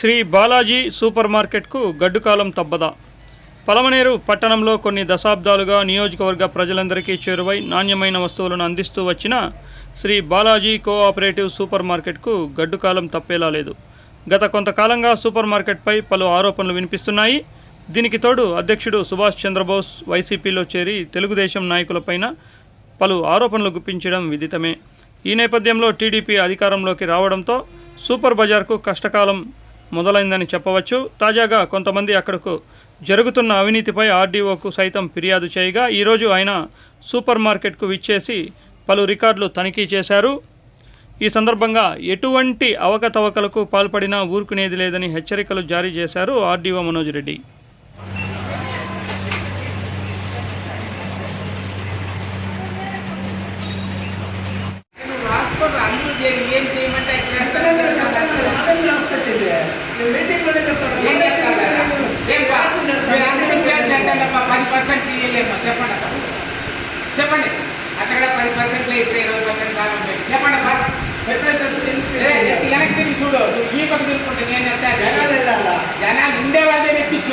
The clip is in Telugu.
శ్రీ బాలాజీ సూపర్ మార్కెట్కు గడ్డుకాలం తబ్బదా పలమనేరు పట్టణంలో కొన్ని దశాబ్దాలుగా నియోజకవర్గ ప్రజలందరికీ చేరువై నాణ్యమైన వస్తువులను అందిస్తూ వచ్చిన శ్రీ బాలాజీ కోఆపరేటివ్ సూపర్ మార్కెట్కు గడ్డుకాలం తప్పేలా లేదు. గత కొంతకాలంగా సూపర్ మార్కెట్పై పలు ఆరోపణలు వినిపిస్తున్నాయి. దీనికి తోడు అధ్యక్షుడు సుభాష్ చంద్రబోస్ వైసీపీలో చేరి తెలుగుదేశం నాయకులపైన పలు ఆరోపణలు గుప్పించడం విదితమే. ఈ నేపథ్యంలో టీడీపీ అధికారంలోకి రావడంతో సూపర్ బజార్కు కష్టకాలం మొదలైందని చెప్పవచ్చు. తాజాగా కొంతమంది అక్కడకు జరుగుతున్న అవినీతిపై ఆర్డీఓకు సైతం ఫిర్యాదు చేయగా ఈరోజు ఆయన సూపర్ మార్కెట్కు విచ్చేసి పలు రికార్డులు తనిఖీ చేశారు. ఈ సందర్భంగా ఎటువంటి అవకతవకలకు పాల్పడినా ఊరుకునేది లేదని హెచ్చరికలు జారీ చేశారు ఆర్డీఓ మనోజ్ రెడ్డి. పది పర్సెంట్ ఇయ్యలేమ్మా చెప్పండి అక్కడ. చెప్పండి. అక్కడ పది పర్సెంట్లో ఇస్తే ఇరవై పర్సెంట్ లాభం పెట్టి చెప్పండి అమ్మా వెనక్కి తిరిగి చూడు. నువ్వు ఈ పక్క తిరుగుకుంటే నేను ఎంత? జనాలు. ఉండేవాళ్ళే ఎక్కించు